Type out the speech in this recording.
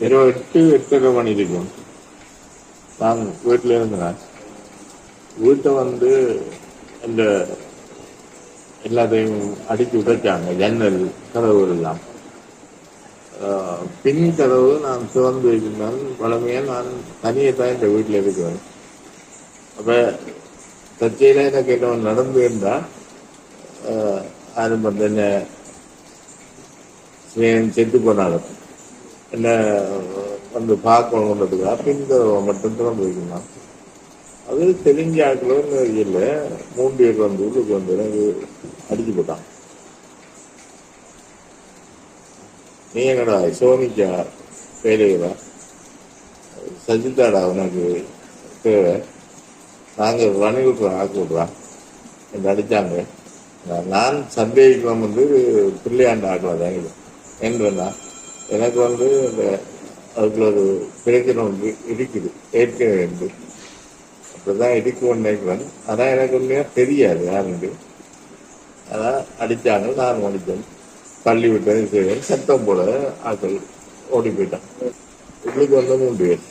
இருபத்தி எட்டு எட்டரை மணி இருக்கும். நான் வீட்டில் இருந்தேன் வீட்டை வந்து இந்த எல்லாத்தையும் அடித்து உடைச்சாங்க. ஜன்னல் கதவு எல்லாம். ஆஹ் பின் கதவு நான் சிவந்து வைக்கிறேன் வளமையாக நான் தனியே தான் இந்த வீட்டில் இருக்கிறேன். அப்ப தற்செயல எனக்கு என்ன நடந்து இருந்தா ஆஹ் யாரும் செத்து போனாலும். என்ன வந்து பார்க்கணுன்றதுக்காக பின் மட்டும்தான் மட்டும் அது தெலுங்கு ஆட்களும் இல்லை மூன்று பேர் வந்து ஊருக்கு வந்து எனக்கு அடிச்சு போட்டான். நீ என்னடா சோனிக்கா வேலைகளா சஜிதாடா உனக்கு தேவை. நாங்கள் வணி விட்றோம் ஆக்கி விட்றோம் என்று அடித்தாங்க நான் சந்தேகிக்கலாம் வந்து பிள்ளையாண்ட ஆக்கலாம் தான் என்று எனக்கு வந்து இந்த அதுக்குள்ள ஒரு பிரச்சனை இடிக்குது. இருக்குது ஏற்கனவே இருந்து அப்படிதான் இடிக்கும் நினைக்கிறேன் அதான் எனக்கு உண்மையாக தெரியாது யாருண்டு அதான் அடித்தாங்க நான் அடித்தேன் தள்ளி விட்டேன் செய்வேன் சத்தம் போல ஆட்கள் ஓடி போயிட்டான் உங்களுக்கு வந்து மூன்று பேர்.